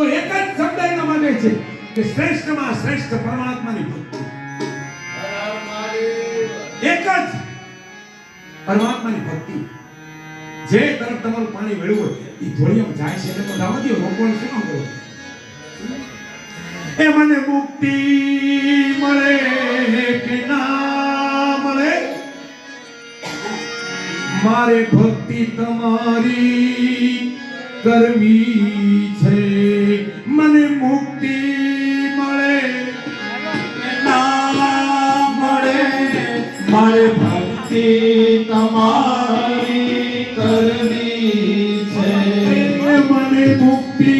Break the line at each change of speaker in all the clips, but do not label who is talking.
તો એક જ શબ્દ એના માટે છે કે શ્રેષ્ઠમાં શ્રેષ્ઠ પરમાત્માની ભક્તિ. એક જ પરમાત્માની ભક્તિ. જે તરફ તમારું પાણી વેળવું હોય, એ ધોળિયામાં જાય છે. એટલે તો જવા દો રોકવાનું શું કરો? એ મને મુક્તિ મળે કે ના મળે? મારે ભક્તિ તમારી કરવી છે. મને મુક્તિ મળે ના મળે.
મારે ભક્તિ તમારી કરવી છે.
મને મુક્તિ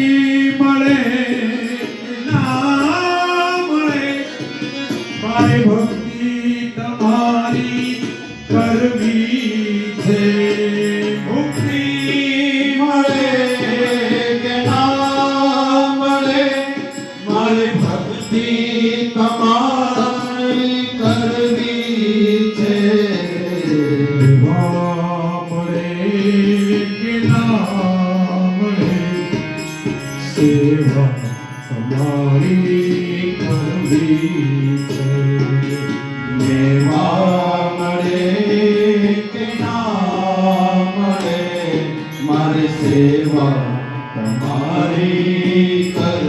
તમારી કરવી છે
લેવા મળે? સેવા તમારી કરવી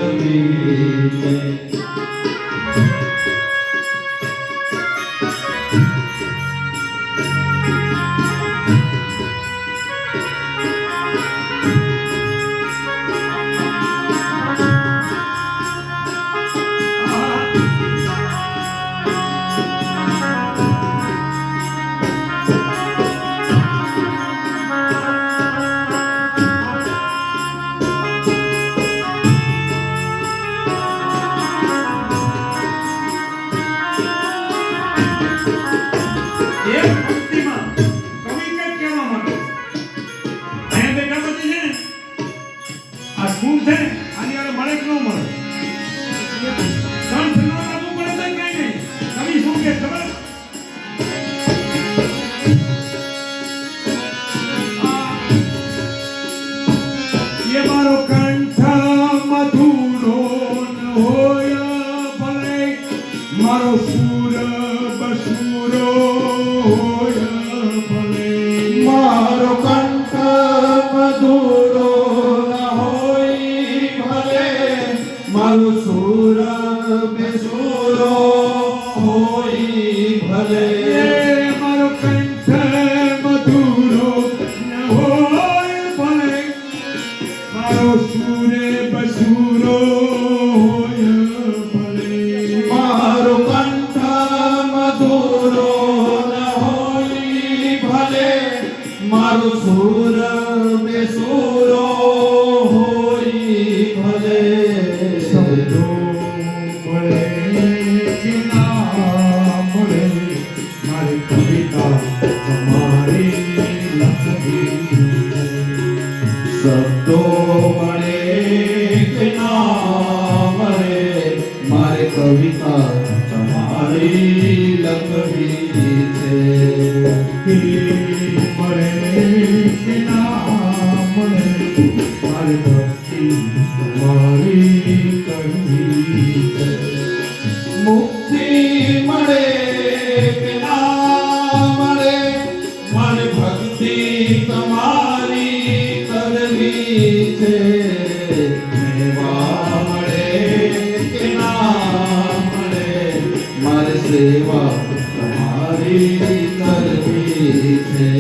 મારો સુર બસુરો હોય ભલે
મારો કંઠ મધુરો ન હોય ભલે મારું સુર બેસુરો હોય ભલે
એ મારો કંઠ મારું ભક્તિ તમારી કહી
મુક્તિ મળે મારે સેવા તમારી કરવી છે.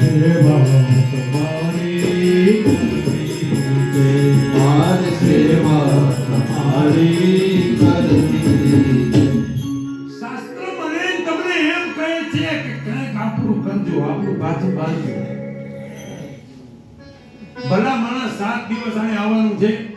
સેવા કંઈક આપણું કરજો આપણું બાજુ બાજુ ભલા માણસ સાત દિવસ અહીં આવવાનું છે.